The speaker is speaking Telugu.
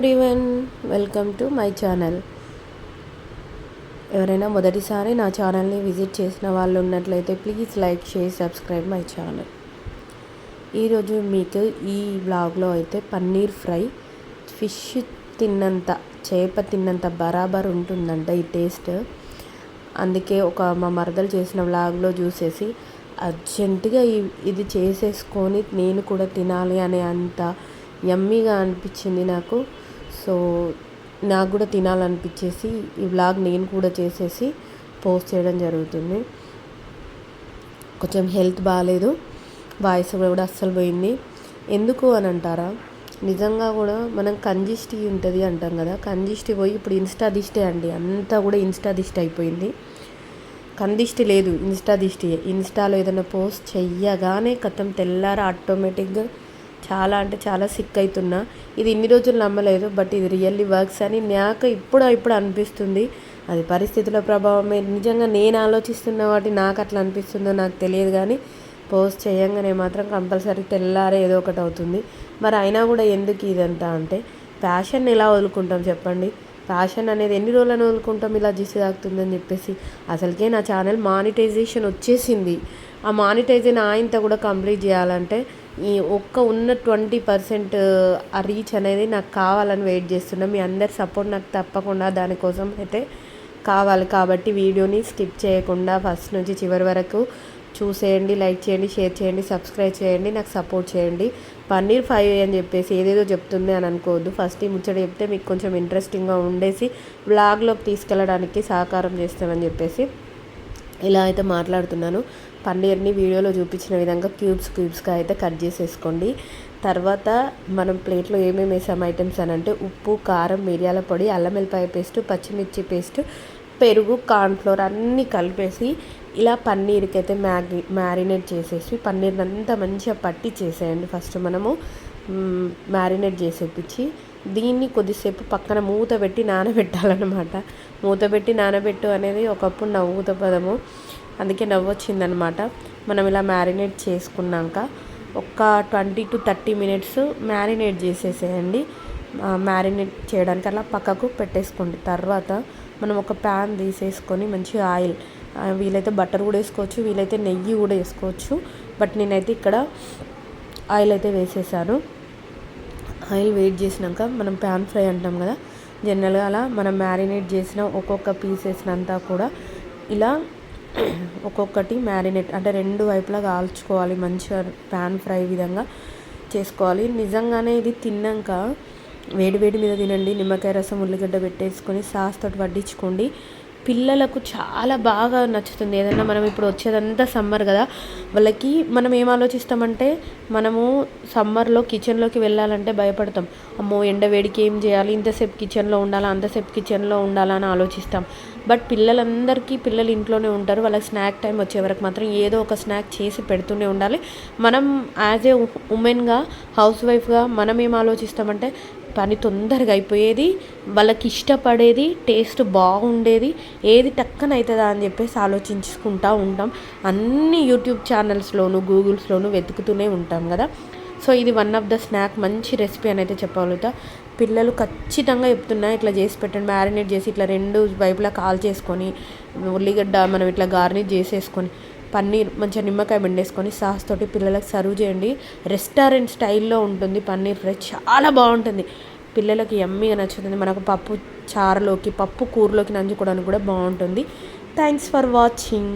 Everyone welcome to my channel ఎవరైనా మొదటిసారి నా ఛానల్ని విజిట్ చేసిన వాళ్ళు ఉన్నట్లయితే please like share subscribe my channel ఈరోజు మీకు ఈ బ్లాగ్లో అయితే పన్నీర్ ఫ్రై ఫిష్ తిన్నంత చేప తిన్నంత బరాబర్ ఉంటుందంట ఈ టేస్ట్ అందుకే ఒక మా మరదలు చేసిన బ్లాగ్లో చూసేసి అర్జెంటుగా ఇది చేసేసుకొని నేను కూడా తినాలి అనే అంత యమ్మీగా అనిపించింది నాకు. సో నాకు కూడా తినాలనిపించేసి ఈ వ్లాగ్ నేను కూడా చేసేసి పోస్ట్ చేయడం జరుగుతుంది. కొంచెం హెల్త్ బాగాలేదు. వాయిస్ కూడా అస్సలు పోయింది. ఎందుకు అని అంటారా? నిజంగా కూడా మనం కంజిస్టి ఉంటుంది అంటాం కదా. కంజిస్టి పోయి ఇప్పుడు ఇన్స్టా దిష్టే అండి. అంతా కూడా ఇన్స్టా దిష్టి అయిపోయింది. కందిష్టి లేదు ఇన్స్టా దిష్టి ఇన్స్టాలో ఏదైనా పోస్ట్ చెయ్యగానే కథం తెల్లార ఆటోమేటిక్గా చాలా అంటే చాలా సిక్ అవుతున్నా ఇది ఇన్ని రోజులు నమ్మలేదు బట్ ఇది రియల్లీ వర్క్స్ అని నాకు ఇప్పుడు ఇప్పుడు అనిపిస్తుంది. అది పరిస్థితుల ప్రభావమే. నిజంగా నేను ఆలోచిస్తున్న వాటి నాకు అట్లా అనిపిస్తుందో నాకు తెలియదు కానీ పోస్ట్ చేయంగానే మాత్రం కంపల్సరీ తెల్లారే ఏదో ఒకటి అవుతుంది. మరి అయినా కూడా ఎందుకు ఇదంతా అంటే ఫ్యాషన్ ఎలా వదులుకుంటాం చెప్పండి? ఫ్యాషన్ అనేది ఎన్ని రోజులను వదులుకుంటాం ఇలా జిసి తాగుతుందని చెప్పేసి. అసలుకే నా ఛానల్ మానిటైజేషన్ వచ్చేసింది. ఆ మానిటైజేషన్ ఆయంత కూడా కంప్లీట్ చేయాలంటే ఈ ఒక్క ఉన్న ట్వంటీ పర్సెంట్ ఆ రీచ్ అనేది నాకు కావాలని వెయిట్ చేస్తున్నా. మీ అందరి సపోర్ట్ నాకు తప్పకుండా దానికోసం అయితే కావాలి. కాబట్టి వీడియోని స్కిప్ చేయకుండా ఫస్ట్ నుంచి చివరి వరకు చూసేయండి లైక్ చేయండి షేర్ చేయండి సబ్స్క్రైబ్ చేయండి నాకు సపోర్ట్ చేయండి. పన్నీర్ ఫైవ్ అని చెప్పేసి ఏదేదో చెప్తుంది అని అనుకోవద్దు. ఫస్ట్ ఈ ముచ్చట చెప్తే మీకు కొంచెం ఇంట్రెస్టింగ్గా ఉండేసి బ్లాగ్లోకి తీసుకెళ్ళడానికి సహకారం చేస్తామని చెప్పేసి ఇలా అయితే మాట్లాడుతున్నాను. పన్నీర్ని వీడియోలో చూపించిన విధంగా క్యూబ్స్ క్యూబ్స్గా అయితే కట్ చేసేసుకోండి. తర్వాత మనం ప్లేట్లో ఏమేమి వేసాం ఐటమ్స్ అని అంటే ఉప్పు కారం మిరియాల పొడి అల్లం వెల్లిపాయ పేస్ట్ పచ్చిమిర్చి పేస్ట్ పెరుగు కార్న్ఫ్లోర్ అన్నీ కలిపేసి ఇలా పన్నీర్కి అయితే మ్యాగి మ్యారినేట్ చేసేసి పన్నీర్ని అంతా మంచిగా పట్టి చేసేయండి ఫస్ట్ మనము. మ్యారినేట్ చేసేపించి దీన్ని కొద్దిసేపు పక్కన మూత పెట్టి నానబెట్టాలన్నమాట. మూత పెట్టి నానబెట్టు అనేది ఒకప్పుడు నవ్వుత పదము. అందుకే నవ్వు వచ్చిందనమాట మనం ఇలా మ్యారినేట్ చేసుకున్నాక ఒక twenty to thirty minutes marinate చేసేసేయండి. మ్యారినేట్ చేయడానికి అలా పక్కకు పెట్టేసుకోండి. తర్వాత మనం ఒక ప్యాన్ తీసేసుకొని మంచి ఆయిల్ వీలైతే బటర్ కూడా వేసుకోవచ్చు వీలైతే నెయ్యి కూడా వేసుకోవచ్చు. బట్ నేనైతే ఇక్కడ ఆయిల్ అయితే వేసేసాను. ఆయిల్ వెయిట్ చేసినాక మనం ప్యాన్ ఫ్రై అంటాం కదా జనరల్గా అలా మనం మ్యారినేట్ చేసిన ఒక్కొక్క పీస్ వేసినంతా కూడా ఇలా ఒక్కొక్కటి మ్యారినేట్ అంటే రెండు వైపులా కాల్చుకోవాలి మంచిగా ప్యాన్ ఫ్రై విధంగా చేసుకోవాలి. నిజంగానే ఇది తిన్నాక వేడివేడి మీద తినండి. నిమ్మకాయ రసం ఉల్లిగడ్డ పెట్టేసుకొని సాస్ తోటి వడ్డించుకోండి. పిల్లలకు చాలా బాగా నచ్చుతుంది. ఏదన్నా మనం ఇప్పుడు వచ్చేదంతా సమ్మర్ కదా వాళ్ళకి మనం ఏం ఆలోచిస్తామంటే మనము సమ్మర్లో కిచెన్లోకి వెళ్ళాలంటే భయపడతాం. అమ్మో ఎండ వేడికి ఏం చేయాలి? ఇంతసేపు కిచెన్లో ఉండాలా? అంతసేపు కిచెన్లో ఉండాలా అని ఆలోచిస్తాం. బట్ పిల్లలందరికీ పిల్లలు ఇంట్లోనే ఉంటారు. వాళ్ళకి స్నాక్ టైం వచ్చే వరకు మాత్రం ఏదో ఒక స్నాక్ చేసి పెడుతూనే ఉండాలి. మనం యాజ్ ఏ ఉమెన్గా హౌస్ వైఫ్గా మనం ఏం ఆలోచిస్తామంటే పని తొందరగా అయిపోయేది వాళ్ళకి ఇష్టపడేది టేస్ట్ బాగుండేది ఏది టక్కన అవుతుందా అని చెప్పేసి ఆలోచించుకుంటూ ఉంటాం. అన్ని యూట్యూబ్ ఛానల్స్లోను గూగుల్స్లోను వెతుకుతూనే ఉంటాం కదా. సో ఇది వన్ ఆఫ్ ద స్నాక్ మంచి రెసిపీ అని అయితే చెప్పగలుగుతా. పిల్లలు ఖచ్చితంగా చెప్తున్నా ఇట్లా చేసి పెట్టండి మ్యారినేట్ చేసి ఇట్లా రెండు వైపులా కాల్ చేసుకొని ఉల్లిగడ్డ మనం ఇట్లా గార్నిష్ చేసేసుకొని పన్నీర్ మంచిగా నిమ్మకాయ బండేసుకొని సాస్ తోటి పిల్లలకు సర్వ్ చేయండి. రెస్టారెంట్ స్టైల్లో ఉంటుంది పన్నీర్ ఫ్రై చాలా బాగుంటుంది. పిల్లలకి ఎమ్మిగా నచ్చుతుంది మనకు పప్పు చారులోకి పప్పు కూరలోకి నంచుకోవడానికి కూడా బాగుంటుంది. Thanks for watching